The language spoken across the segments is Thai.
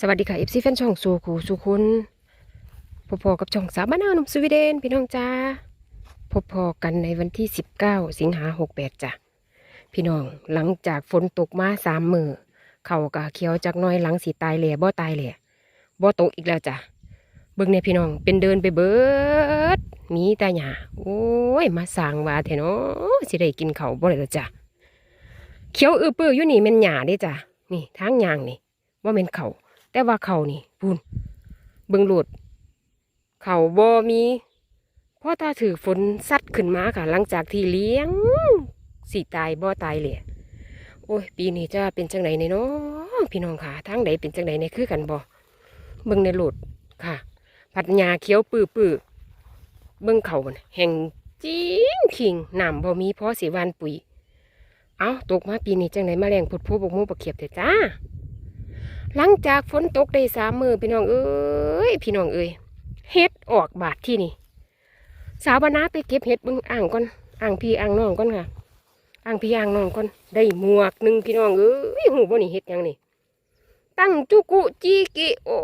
สวัสดีค่ะเอฟซีแฟนช่องสู่คูสู่คุณพบพอกับช่องสาวบ้านนานุ่มสวีเดนพี่น้องจ้าพบพอกันในวันที่ 19 สิงหา68จ้ะพี่น้องหลังจากฝนตกมาสามมือเขากะเขียวจากน้อยหลังสีตายแหล่บ่ตายแหล่บ่ตกอีกแล้วจ้ะเบิ่งเนี่ยพี่น้องเป็นเดินไปเบิดมีตาหยาโอ้ยมาสางว่าแท้เนาะสิได้กินเขาบ่ได้แล้วจ้ะเขียวอือปื้ออยู่นี่แม่นหญ้าด้จ้ะนี่ทางยางนี่ว่าแม่นเขา แต่ว่าเขานี่พูนเบิ่งโหลดเขาบ่มีเพราะถ้าถือฝนซัดขึ้นมาค่ะ หลังจากที่เลี้ยงสิตายบ่ตายเลยโอ้ย ปีนี้จะเป็นจังไหนเนี่ยเนาะพี่น้องค่ะทางใดเป็นจังไหนเนี่ยคือกันบ่เบิ่งในโหลดค่ะ ผัดหญ้าเขียวปื้อปื้อเบิ่งเขาแห่งจริงขิงน้ำบ่มีเพราะสิหวานปุ๋ย เอ้าตกมาปีนี้จังไหนมาแรงพุดผู้บกมูบกเขียบแต่จ้า หลังจากฝนตกได้สามมือพี่น้องเอ้ยพี่น้องเอ้ยเฮ็ดออกบาดที่นี่ สาวบานาไปเก็บเห็ดบึงอ่างก่อนอ่างพี่อ่างน้องก่อนค่ะอ่างพี่อ่างน้องก่อนได้หมวกหนึ่งพี่น้องเอ้ยหูบ่นี่เห็ดยังนี่ตั้งจุกุจีกิโอ้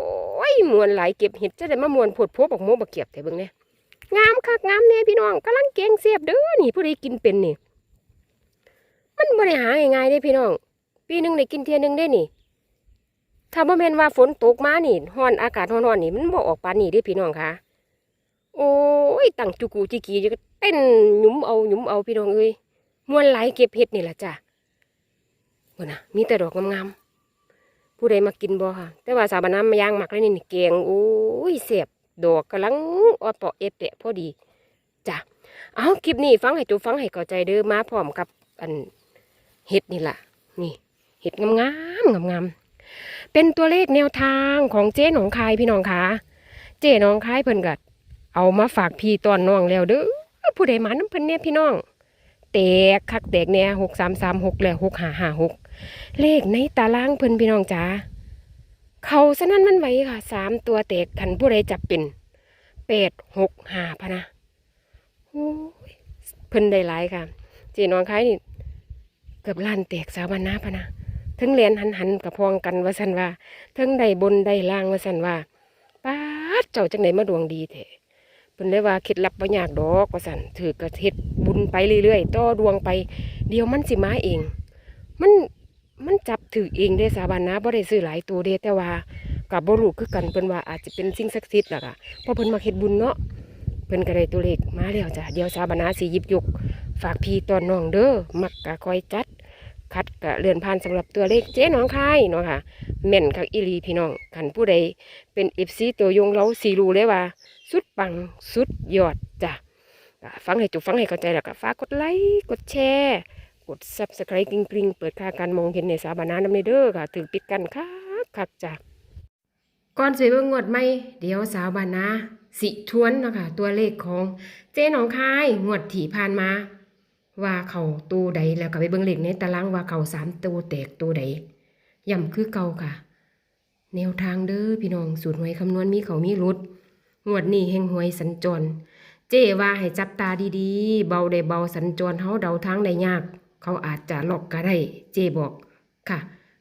ยมวนหลายเก็บเห็ดจะได้มามวนผดพบักโมบักเก็บแต่เบิ่งเนี่ยงามคักงามแน่พี่น้องกำลังเก่งเสียบเด้อนี่ผู้ใดกินเป็นนี่มันบ่ได้หารง่ายๆเด้พี่น้อง ปีหนึงได้กินเทียหนึงได้นี่ ถ้าบ่แม่นว่าฝนตกมานี่ฮ้อนอากาศร้อนๆนี่มันบ่ออกปานนี้เด้พี่น้องค่ะโอ้ยตั้งจุกูจิกีอยู่ก็เต้นหยุมเอาหยุมเอาพี่น้องเอ้ยมวนไหลเก็บเห็ดนี่แหละจ้ะบ่น่ะมีแต่ดอกงามๆผู้ใดมากินบ่ค่ะ แต่ว่าสาบานามย่างหมักเลยนี่แกงโอ้ยเสียบดอกกำลังออดเปาะเอเตะพอดีจ้ะเอาคลิปนี้ฟังให้จบฟังให้เข้าใจเด้อมาพร้อมกับอันเห็ดนี่ล่ะ นี่เห็ดงามๆงามๆ เป็นตัวเลขแนวทางของเจ๊หนองคายพี่น้องคะเจ๊หนองคายเพิ่นก็เอามาฝากพี่ตอนน้องแล้วเด้อผู้ใดมาน้ำเพิ่นเนี่ยพี่น้องแตกคักแตกแน่หกสามสามหกแล้วหกห้าห้าหกเลขในตารางเพิ่นพี่น้องจ๋าเขาสนั่นมันไหวค่ะสามตัวแตกขันผู้ใดจับเป็นแปดหกห้าพะนะโอ้ยเพิ่นได้หลายค่ะ เจ๊หนองคายนี่เกือบล้านแตกสาวบานนาพะนะ ทั้งเรียนหันหันกับพองกันว่าสันว่าทั้งใดบนใดล่างว่าสันว่าป้าดเจ้าจังไหนมาดวงดีแท้เพิ่นเลยว่าเคล็ดลับบ่ยากดอกว่าสันถือกระเฮ็ดบุญไปเรื่อยๆต่อดวงไป เดียวมันสิมาเอง มันมันจับถือเองได้สาบานนะบ่ได้ซื้อหลายตัวเด้แต่ว่ากับบ่รู้คือกันเพิ่นว่าอาจจะเป็นสิ่งศักดิ์สิทธิ์ล่ะค่ะเพราะเพิ่นมาเฮ็ดบุญเนาะเพิ่นก็ได้ตัวเลขมาแล้วจ้ะเดี๋ยวสาบานนะสิหยิบยกฝากพี่ตอนน้องเด้อมักก็คอยจัด คัดกะเลื่อนผ่านสำหรับตัวเลขเจ๊น้องคายเนาะค่ะแม่นคักอีหลีพี่น้องขันผู้ใดเป็นเอฟซีตัวยงเราสีรูเลยว่า สุดปังสุดยอดจ้ะฟังให้จบฟังให้เข้าใจแล้วก็ฝากกดไลค์กดแชร์กดซับสไครต์กริ๊งกริ๊งเปิดค่าการมองเห็นในสาบานาน้ำในเด้อค่ะถึงปิดกันคักคักจ้ะก่อนสวยเบิ่งงวดไหมเดี๋ยวสาวบานาสิทวนเนาะค่ะตัวเลขของเจ๊น้องคายงวดที่ผ่านมา ว่าเขาตัวใดแล้วก็ไปเบิ่งเลขในตารางว่าเขาสามตัวแตกตัวใดย่ำคือเก่าค่ะ แนวทางเด้อพี่น้องสูตรหวยคำนวณมีเขามีรุดงวดนี้แห่งหวยสัญจร เจ้ว่าให้จับตาดีๆ เบาได้เบาสัญจรเฮาเดาทางได้ยาก เขาอาจจะหลอกก็ได้ เจ้บอกค่ะ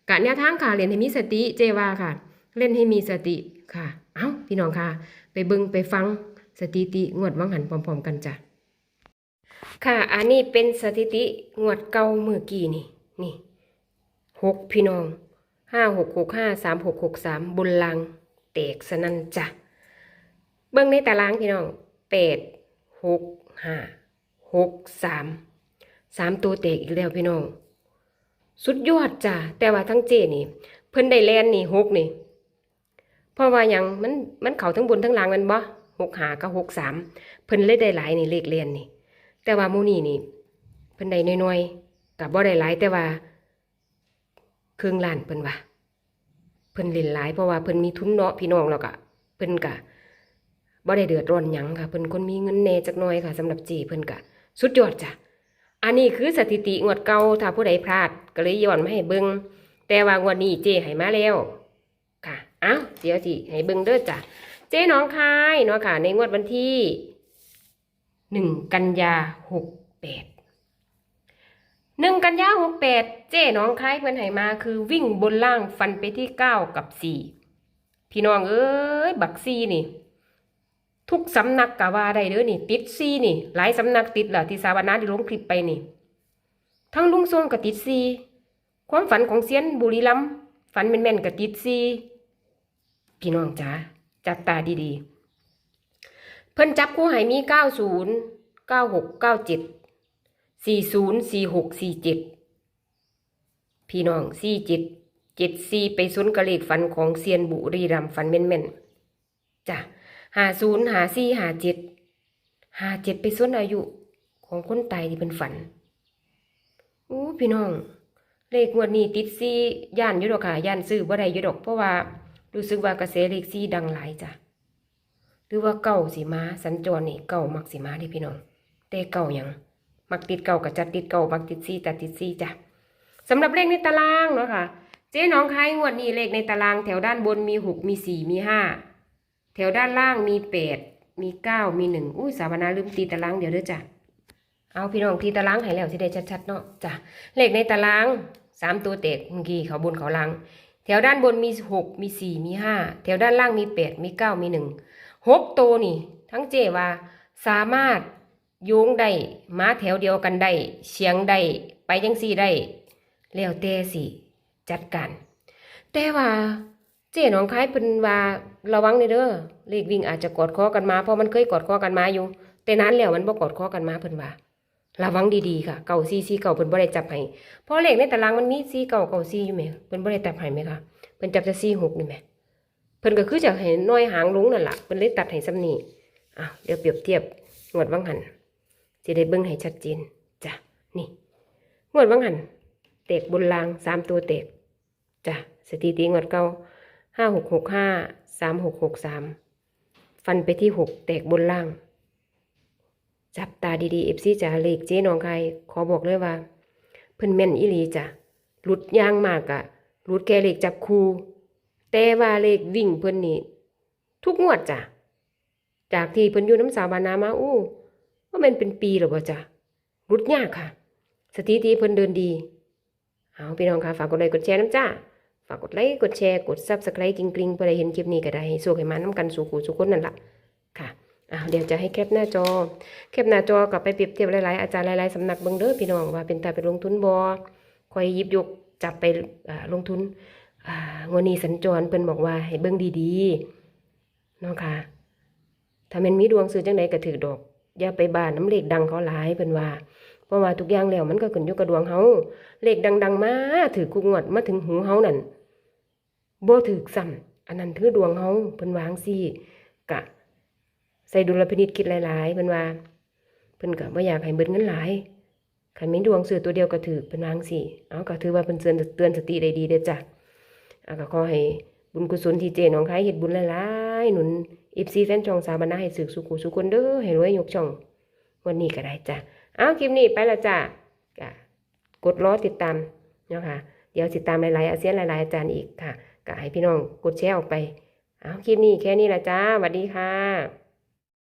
กะแนวทางค่ะเล่นให้มีสติเจ้ว่าค่ะ เล่นให้มีสติค่ะ เอ้าพี่น้องค่ะ ไปเบิ่งไปฟังสถิติงวดวังหันพร้อม ๆ กันจ้ะ ค่ะ อันนี้เป็นสถิติงวดเก่าเมื่อกี้นี่ นี่หกพี่น้องห้าหกหกห้าสามหกหกสามบนลังแตกสนั่นจ้ะเบื้องในตารางพี่น้องแปดหกห้าหกสามสามตัวแตกอีกแล้วพี่น้อง สุดยอดจ้ะแต่ว่าทั้งเจนี่ เพิ่นได้แลนนี่หกนี่เพราะว่าหยังมันมันเข่าทั้งบนทั้งล่างมันบ่หกหากับหกสามเพิ่นเลยได้หลายนี่เลขเลียนนี่ แต่ว่ามูนี่นี่เพิ่นได้น้อยๆกับบ่ได้หลายแต่ว่าเครื่องล้านเพิ่นว่าเพิ่นเล่นหลายเพราะว่าเพิ่นมีทุนเนาะพี่น้องแล้วก็เพิ่นก็บ่ได้เดือดร้อนหยังค่ะเพิ่นคนมีเงินแน่จักหน่อยค่ะสำหรับจีเพิ่นก็สุดยอดจ้ะอันนี้คือสถิติงวดเก่าถ้าผู้ใดพลาดก็เลยย้อนมาให้เบิ่งแต่ว่างวดนี้เจให้มาแล้วค่ะเอ้าเดี๋ยวสิให้เบิ่งเด้อจ้ะเจ๊น้องคายเนาะค่ะ ในงวดวันที่ หนึ่งกันยาหกแปดหนึ่งกันยาหกแปดเจ๊น้องคล้ายเพื่อนไหมาคือวิ่งบนล่างฟันไปที่เก้ากับสี่พี่น้องเอ้ยบักซีนี่ ทุกสำนักกะว่าได้เด้อนี่ ติดซีนี่ หลายสำนักติดล่ะที่สาวนาที่ลงคลิปไปนี่ ทั้งลุงทรงกับติดซีความฝันของเซียนบุรีรัมย์ฝันแม่นๆกับติดซีพี่น้องจ๋าจับตาดีๆเพิ่นจับคู่ให้มีเก้าศูนย์เก้าหกเก้าเจ็ดสี่ศูนย์สี่หกสี่เจ็ดพี่น้องสี่เจ็ดเจ็ดสี่ไปซุนกระเลขฝันของเซียนบุรีรัมย์ฝันแม่นๆจ้ะหาศูนย์หาสี่หาเจ็ดหาเจ็ดไปซุนอายุของคนตายที่เป็นฝันอู้พี่น้อง เลขงวดนี้ติดซี่ย่านยู่ดอกค่ะย่านซื้อบ่ได้ยู่ดอกเพราะว่ารู้สึกว่ากระแสเลขซี่ดังหลายจ้ะ หรือว่าเก่าสีมาสัญจรนี่เก่ามักสีมาเด้พี่น้องแต่เก่ายังมักติดเก่ากับจัดติดเก่ามักติดซี่จัดติดซี่จ้ะสำหรับเลขในตารางเนาะค่ะ เจ๊น้องคายงวดนี้เลขในตาราง แถวด้านบนมีหกมีสี่มีห้าแถวด้านล่างมีแปดมีเก้ามีหนึ่งอุ้ยสาวนาลืมตีตารางเดี๋ยวเด้อจ้ะเอาพี่น้องทีตารางให้แล้วสิได้ชัดๆเนาะจ้ะเลขในตารางสามตัวเตกเมื่อกี้เขาบนเขาล่างแถวด้านบนมีหกมีสี่มีห้าแถวด้านล่างมีแปดมีเก้ามีหนึ่ง หกตัวนี่ ทั้งเจว่า สามารถโยงได้มาแถวเดียวกันได้เฉียงได้ไปยังสี่ได้แล้วแต่สิจัดการแต่ว่าเจ๊หน้องคายเป็นว่าระวังในเด้อเลขวิ่งอาจจะกอดคอกันมาเพราะมันเคยกอดคอกันมาอยู่ แต่นั้นแล้วมันบ่กอดคอกันมาเพิ่นว่าระวังดีๆค่ะเก่าซีซีเก่าเพิ่นบ่ได้จับให้เพราะเลขในตารางมันมีซีเก่าเก่าซีอยู่แหมเพิ่นบ่ได้จับให้ไหมคะเพิ่นจับแต่ซีหกนี่แหม เพิ่นก็คือจะให้น้อยหางลุงนั่นล่ะเพิ่นเลยตัดให้ซ้ำนี้อะเดี๋ยวเปรียบเทียบงวดวังหันสิได้เบิ่งให้ชัดเจนจ้ะนี่งวดวังหันเตกบนรางสามตัวเตกจ้ะสถิติงวดเก่าห้าหกหกห้าสามหกหกสามฟันไปที่หกแตกบนล่าง จับตาดีๆเอฟซีจ๋าเลขเจ๊น้องใครขอบอกเลยว่า เพิ่นแม่นอีหลีจ้ะหลุดย่างมากอะหลุดแค่เลขจับคู แต่ว่าเลขวิ่งเพิ่นนี่ทุกงวดจ้ะ จากที่เพิ่นอยู่น้ำสาวบานามาอู้ว่ามันเป็นปีหรอบ่จ้ะหลุดยากค่ะ สถิติเพิ่นเดินดี เอาพี่น้องค่ะฝากกดไลค์กดแชร์น้ำจ้า ฝากกดไลค์กดแชร์กดซับสไครต์กริ๊งๆเพื่อได้เห็นคลิปนี้ก็ได้สู้ให้มาน้ำกันสู่กูสู่คนนั่นละค่ะอ้าวเดี๋ยวจะให้แคปหน้าจอ แคปหน้าจอกลับไปเปรียบเทียบหลายๆอาจารย์หลายๆสำนักเบิ่งเด้อพี่น้องว่าเป็นตาไปลงทุนบ่คอยยิบยกจับไปลงทุน วดนี้สัญจรเพิ่นบอกว่าให้เบิ่งดีๆเนาะค่ะ ถ้าม่นมีดวงซื้อจังไดก็ถือดอก อย่าไปบ้านน้ำเลขดังเขาหลายเพิ่นว่า เพราะว่าทุกอย่างแล้วมันก็ขึ้นอยู่กับดวงเฮาเลขดัง ๆ มาถือคุกงวดมาถึงหูเฮานั่นบ่ถือซ้ำอันนั้นคือดวงเฮาเพิ่นวางซี่กะ ใส่ดุลพินิจคิดหลายๆเพิ่นว่าเพิ่นก็บ่อยากให้เบิดเงินหลายคันมีดวงซื้อตัวเดียวก็ถือเพิ่นวางซี่เอาก็ถือว่าเพิ่นเตือนเตือนสติได้ดีเด้อจ้ะ อาก็ขอให้บุญกุศลที่เจน้องคายเห็ดบุญหลายๆหนุนอิปซีแฟนช่องสาวบรรณาให้สึกสุขุสุคนเด้อให้รวยยกช่องวันนี้ก็ได้จ้ะเอาคลิปนี้ไปละจ้ะกกดรอติดตามเนาะค่ะเดี๋ยวติดตามหลายๆอาเซียนหลายๆอาจารย์อีกค่ะก็ให้พี่น้องกดแชร์ออกไปเอาคลิปนี้แค่นี้ละจ้าสวัสดีค่ะ